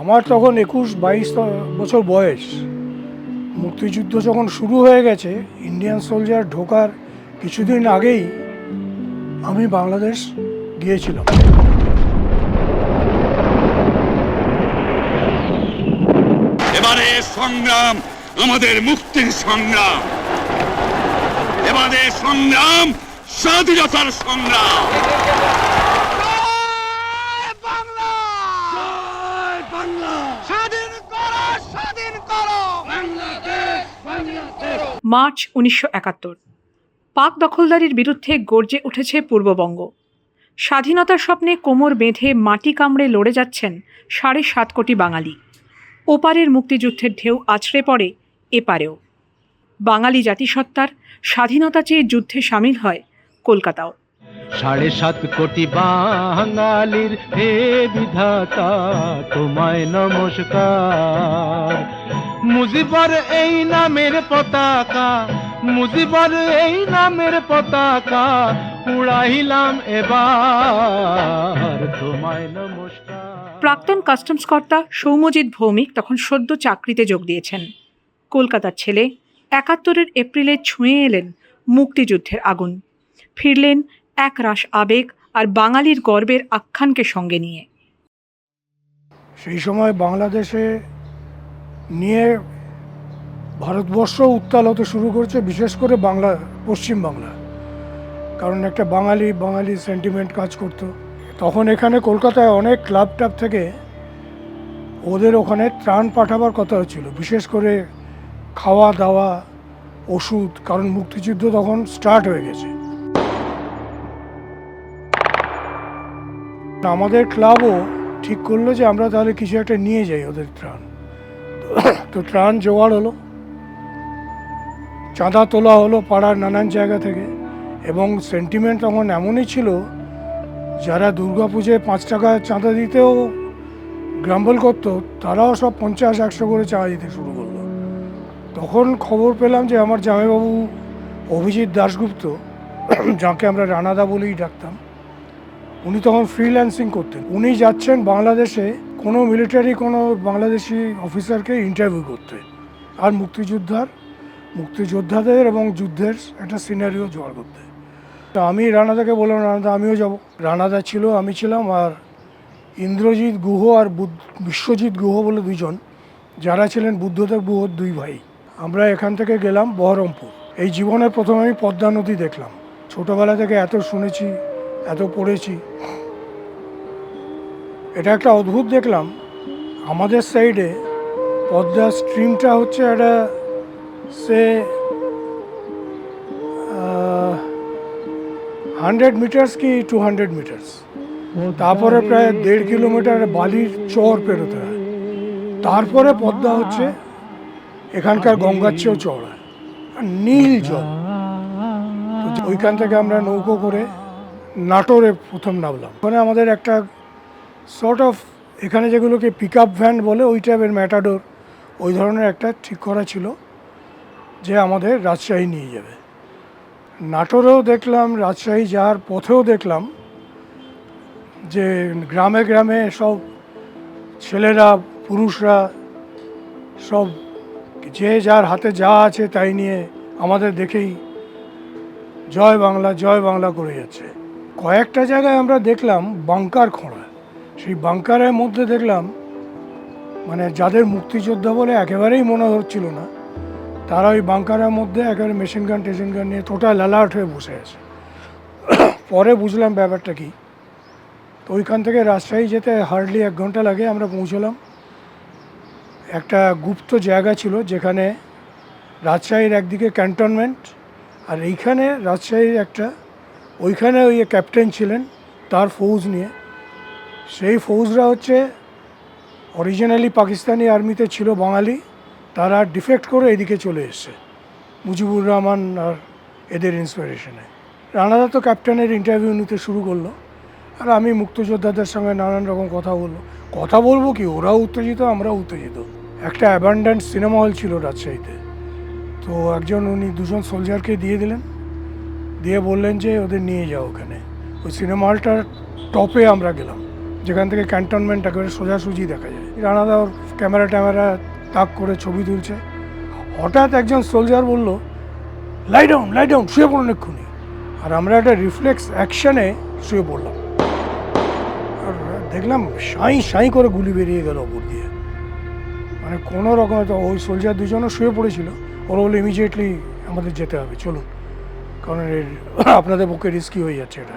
আমার তখন একুশ বাইশ বছর বয়স। মুক্তিযুদ্ধ যখন শুরু হয়ে গেছে ইন্ডিয়ান সোলজার ঢোকার কিছুদিন আগেই আমি বাংলাদেশ গিয়েছিলাম। এবারে সংগ্রাম, আমাদের মুক্তির সংগ্রাম। এবারে সংগ্রাম, স্বাধীনতার সংগ্রাম। মার্চ উনিশশো একাত্তর। পাক দখলদারির বিরুদ্ধে গর্জে উঠেছে পূর্ববঙ্গ। স্বাধীনতার স্বপ্নে কোমর বেঁধে মাটি কামড়ে লড়ে যাচ্ছেন সাড়ে সাত কোটি বাঙালি। ওপারের মুক্তিযুদ্ধের ঢেউ আছড়ে পড়ে এপারেও। বাঙালি জাতিসত্তার স্বাধীনতা চেয়ে যুদ্ধে সামিল হয় কলকাতাও। সাড়ে সাত কোটি বাঙালির হে বিধাতা, তোমায় নমস্কার। মুজিবর এই নামের পতাকা, মুজিবর এই নামের পতাকা, উড়াইলাম এবার, তোমায় নমস্কার। প্রাক্তন কাস্টমস কর্তা সৌম্যজিৎ ভৌমিক তখন সদ্য চাকরিতে যোগ দিয়েছেন। কলকাতার ছেলে একাত্তরের এপ্রিলে ছুঁয়ে এলেন মুক্তিযুদ্ধের আগুন। ফিরলেন এক রাশ আবেগ আর বাঙালির গর্বের আখ্যানকে সঙ্গে নিয়ে। সেই সময় বাংলাদেশে নিয়ে ভারতবর্ষ উত্তাল হতে শুরু করছে, বিশেষ করে বাংলা, পশ্চিম বাংলা। কারণ একটা বাঙালি বাঙালি সেন্টিমেন্ট কাজ করতো। তখন এখানে কলকাতায় অনেক ক্লাব টাব থেকে ওদের ওখানে ত্রাণ পাঠাবার কথা হচ্ছিল বিশেষ করে খাওয়া দাওয়া ওষুধ, কারণ মুক্তিযুদ্ধ তখন স্টার্ট হয়ে গেছে। আমাদের ক্লাবও ঠিক করল যে আমরা তাহলে কিছু একটা নিয়ে যাই ওদের ত্রাণ। তো ত্রাণ জোগাড় হলো। চাঁদা তোলা হলো পাড়ার নানান জায়গা থেকে এবং সেন্টিমেন্ট তখন এমনই ছিল, যারা দুর্গাপুজোয় পাঁচ টাকা চাঁদা দিতেও গ্রাম্বল করতো, তারাও সব পঞ্চাশ, একশো করে চাঁদা দিতে শুরু করল। তখন খবর পেলাম যে আমার জামাইবাবু অভিজিৎ দাশগুপ্ত, যাকে আমরা রানাদা বলেই ডাকতাম উনি তখন ফ্রিল্যান্সিং করতেন। উনি যাচ্ছেন বাংলাদেশে, কোনো মিলিটারি কোনো বাংলাদেশি অফিসারকে ইন্টারভিউ করতে। আর মুক্তিযোদ্ধার, মুক্তিযোদ্ধাদের এবং যুদ্ধের একটা সিনারিও জোগাড় করতে। তা আমি রানাদাকে বললাম, রানাদা, আমিও যাব। রানাদা ছিল, আমি ছিলাম, আর ইন্দ্রজিৎ গুহ আর বিশ্বজিৎ গুহ বলে দুজন যারা ছিলেন বুদ্ধদেব গুহর দুই ভাই। আমরা এখান থেকে গেলাম বহরমপুর। এই জীবনের প্রথমে আমি পদ্মা নদী দেখলাম। ছোটোবেলা থেকে এত শুনেছি এত পড়েছি। এটা একটা অদ্ভুত দেখলাম। আমাদের সাইডে পদ্মা স্ট্রিমটা হচ্ছে একটা সে হান্ড্রেড মিটার্স কি টু হান্ড্রেড মিটার্স তারপরে প্রায় দেড় কিলোমিটার বালির চর পেরোতে হয়। তারপরে পদ্মা হচ্ছে এখানকার গঙ্গার চেয়েও চড়া আর নীল জল। ওইখান থেকে আমরা নৌকো করে নাটোরে প্রথম নামলাম। ওখানে আমাদের একটা সর্ট অফ এখানে যেগুলোকে পিক আপ ভ্যান বলে, ওই টাইপের ম্যাটাডোর ওই ধরনের একটা ঠিক করা ছিল যে আমাদের রাজশাহী নিয়ে যাবে। নাটোরেও দেখলাম, রাজশাহী যাওয়ার পথেও দেখলাম যে গ্রামে গ্রামে সব ছেলেরা, পুরুষরা সব যে যার হাতে যা আছে তাই নিয়ে আমাদের দেখেই জয় বাংলা জয় বাংলা করে যাচ্ছে। কয়েকটা জায়গায় আমরা দেখলাম বাংকার খোঁড়া। সেই বাংকারের মধ্যে দেখলাম মানে যাদের মুক্তিযোদ্ধা বলে একেবারেই মনে হচ্ছিল না, তারা ওই বাংকারের মধ্যে একেবারে মেশিন গান টেশিন গান নিয়ে টোটাল অ্যালার্ট হয়ে বসে আছে। পরে বুঝলাম ব্যাপারটা কি, তো ওইখান থেকে রাজশাহী যেতে হার্ডলি এক ঘণ্টা লাগে, আমরা পৌঁছলাম। একটা গুপ্ত জায়গা ছিল যেখানে রাজশাহীর একদিকে ক্যান্টনমেন্ট আর এইখানে রাজশাহীর একটা ওইখানে ওই ক্যাপ্টেন ছিলেন, তার ফৌজ নিয়ে। সেই ফৌজরা হচ্ছে অরিজিনালি পাকিস্তানি আর্মিতে ছিল বাঙালি, তারা ডিফেক্ট করে এদিকে চলে এসছে, মুজিবুর রহমান আর এদের ইন্সপিরেশনে রানাদা তো ক্যাপ্টেনের ইন্টারভিউ নিতে শুরু করল, আর আমি মুক্তযোদ্ধাদের সঙ্গে নানান রকম কথা বলব। কথা বলব কি, ওরাও উত্তেজিত, আমরাও উত্তেজিত। একটা অ্যাবান্ডেন্ট সিনেমা হল ছিল রাজশাহীতে। তো একজন উনি, দুজন সোলজারকে দিয়ে দিলেন। দিয়ে বললেন যে ওদের নিয়ে যাও ওখানে। ওই সিনেমা হলটার টপে আমরা গেলাম, যেখান থেকে ক্যান্টনমেন্ট একেবারে সোজাসুজি দেখা যায়। রানাদা ওর ক্যামেরা ট্যামেরা তাক করে ছবি তুলছে। হঠাৎ একজন সোলজার বলল লাই ডাউন লাই ডাউন শুয়ে পড়ুন এক্ষুনি। আর আমরা একটা রিফ্লেক্স অ্যাকশানে শুয়ে পড়লাম। আর দেখলাম সাঁই সাঁই করে গুলি বেরিয়ে গেল ওপর দিয়ে। মানে কোনো রকম তো ওই সোলজার দুজনও শুয়ে পড়েছিল। ওরা বলে ইমিডিয়েটলি আমাদের যেতে হবে, চলুন। কারণ আপনাদের পক্ষে রিস্কি হয়ে যাচ্ছে এটা।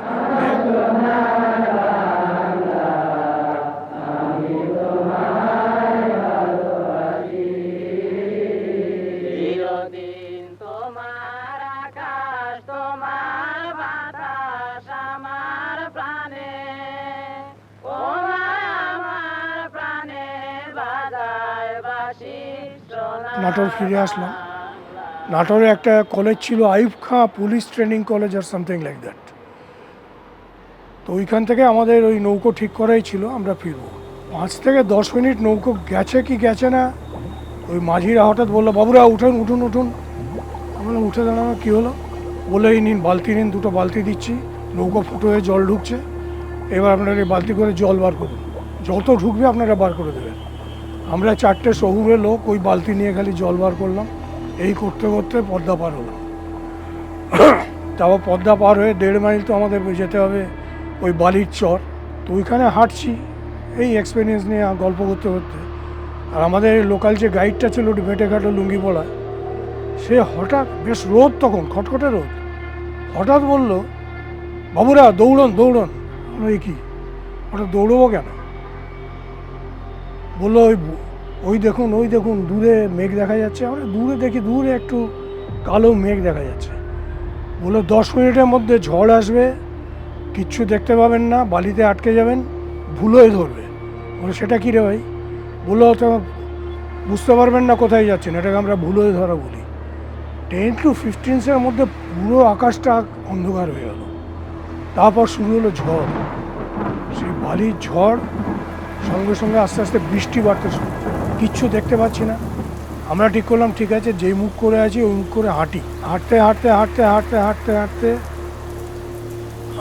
নাটোর ফিরে আসলাম। নাটোরে একটা কলেজ ছিল Ayub Khan police training college R something like that তো ওইখান থেকে আমাদের ওই নৌকো ঠিক করাই ছিল, আমরা ফিরবো। পাঁচ থেকে দশ মিনিট নৌকো গেছে কি গেছে না, ওই মাঝিরা হঠাৎ বলল, বাবুরা, উঠুন উঠুন উঠুন। আমরা উঠে দাঁড়ানো কী হলো? বলে, এই নিন, বালতি নিন, দুটো বালতি দিচ্ছি, নৌকো ফুটো হয়ে জল ঢুকছে। এবার আপনারা এই বালতি করে জল বার করুন। যত ঢুকবে আপনারা বার করে দেবেন। আমরা চারটে শহুরে লোক, ওই বালতি নিয়ে খালি জল বার করলাম। এই করতে করতে পদ্মা পার হলাম তারপর পদ্মা পার হয়ে দেড় মাইল তো আমাদের যেতে হবে ওই বালির চর। তো ওইখানে হাঁটছি, এই এক্সপিরিয়েন্স নিয়ে গল্প করতে করতে। আর আমাদের লোকাল যে গাইডটা ছিল ওটি ভেটে ঘাটে লুঙ্গি পড়া সে হঠাৎ বেশ রোদ তখন, খটখটে রোদ। হঠাৎ বলল, বাবুরা, দৌড়ন দৌড়ন। এই কি? হঠাৎ দৌড়বো কেন? বলল, ওই ওই দেখুন ওই দেখুন, দূরে মেঘ দেখা যাচ্ছে। আমরা দূরে দেখি, দূরে একটু কালো মেঘ দেখা যাচ্ছে। বলল, দশ মিনিটের মধ্যে ঝড় আসবে, কিচ্ছু দেখতে পাবেন না, বালিতে আটকে যাবেন ভুলোয় ধরবে। বলে সেটা কী রে ভাই? বলল তো বুঝতে পারবেন না, কোথায় যাচ্ছেন? এটাকে আমরা ভুলোয় ধরা বলি। টেন টু ফিফটিনসের মধ্যে পুরো আকাশটা অন্ধকার হয়ে গেল। তারপর শুরু হলো ঝড়। সেই বালির ঝড় সঙ্গে সঙ্গে আস্তে আস্তে বৃষ্টি বাড়তে শুরু কিচ্ছু দেখতে পাচ্ছি না। আমরা ঠিক করলাম, ঠিক আছে, যেই মুখ করে আছি ওই মুখ করে হাঁটি। হাঁটতে হাঁটতে হাঁটতে হাঁটতে হাঁটতে হাঁটতে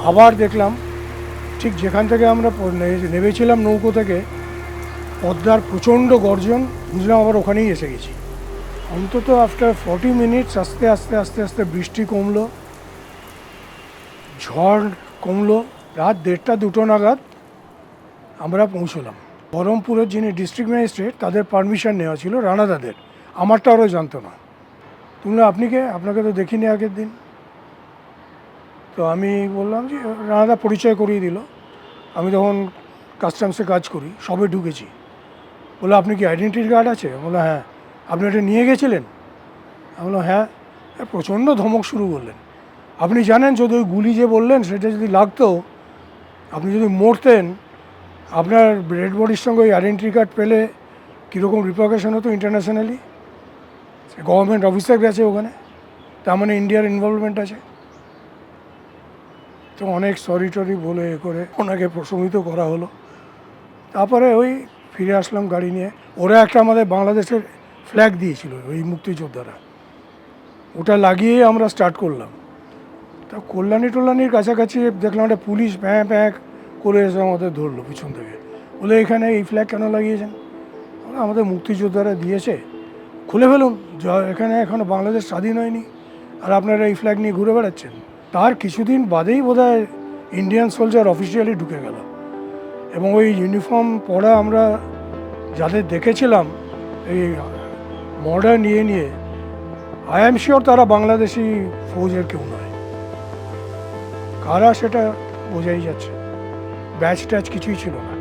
আবার দেখলাম, ঠিক যেখান থেকে আমরা নেমেছিলাম নৌকো থেকে, পদ্মার প্রচণ্ড গর্জন, বুঝলাম আবার ওখানেই এসে গেছি। অন্তত আফটার ফর্টি মিনিটস আস্তে আস্তে আস্তে আস্তে বৃষ্টি কমলো, ঝড় কমলো, রাত দেড়টা দুটো নাগাদ আমরা পৌঁছলাম। বহরমপুরের যিনি ডিস্ট্রিক্ট ম্যাজিস্ট্রেট তাদের পারমিশন নেওয়া ছিল, রানা রানাদাদের আমারটা ওরা জানতো না। তুমি আপনি কে? আপনাকে তো দেখিনি আগের দিন। তো আমি বললাম যে রানাদা পরিচয় করিয়ে দিল। আমি তখন কাস্টমসে কাজ করি, সবে ঢুকেছি। বলল, আপনি কি আইডেন্টি কার্ড আছে? বলল হ্যাঁ। আপনি এটা নিয়ে গেছিলেন? আমি বললাম হ্যাঁ। প্রচণ্ড ধমক শুরু করলেন। আপনি জানেন যদি ওই গুলি যে বললেন, সেটা যদি লাগতো, আপনি যদি মরতেন আপনার ডেড বডির সঙ্গে ওই আইডেন্টি কার্ড পেলে কীরকম রিপ্রকেশন হতো ইন্টারন্যাশনালি গভর্নমেন্ট অফিসার গেছে ওখানে, তার মানে ইন্ডিয়ার ইনভলভমেন্ট আছে। তো অনেক সরি টরি বলে এ করে ওনাকে প্রশমিত করা হলো। তারপরে ওই ফিরে আসলাম গাড়ি নিয়ে। ওরা একটা আমাদের বাংলাদেশের ফ্ল্যাগ দিয়েছিল ওই মুক্তিযোদ্ধারা। ওটা লাগিয়ে আমরা স্টার্ট করলাম। তা কল্যাণী টল্যাণীর কাছাকাছি দেখলাম একটা পুলিশ, প্যাঁ প্যাঁ করে এসে আমাদের ধরলো পিছন থেকে। বলে, এখানে এই ফ্ল্যাগ কেন লাগিয়েছেন? আমাদের মুক্তিযোদ্ধারা দিয়েছে। খুলে ফেলুন। এখানে এখনও বাংলাদেশ স্বাধীন হয়নি। আর আপনারা এই ফ্ল্যাগ নিয়ে ঘুরে বেড়াচ্ছেন। তার কিছুদিন বাদেই বোধহয় ইন্ডিয়ান সোলজার অফিসিয়ালি ঢুকে গেল। এবং ওই ইউনিফর্ম পরা আমরা যাদের দেখেছিলাম, এই মডার্ন নিয়ে নিয়ে আই এম শিওর তারা বাংলাদেশি ফৌজের কেউ নয়। কারা সেটা বোঝাই যাচ্ছে ব্যাচ ট্যাচ কিছুই ছিল না।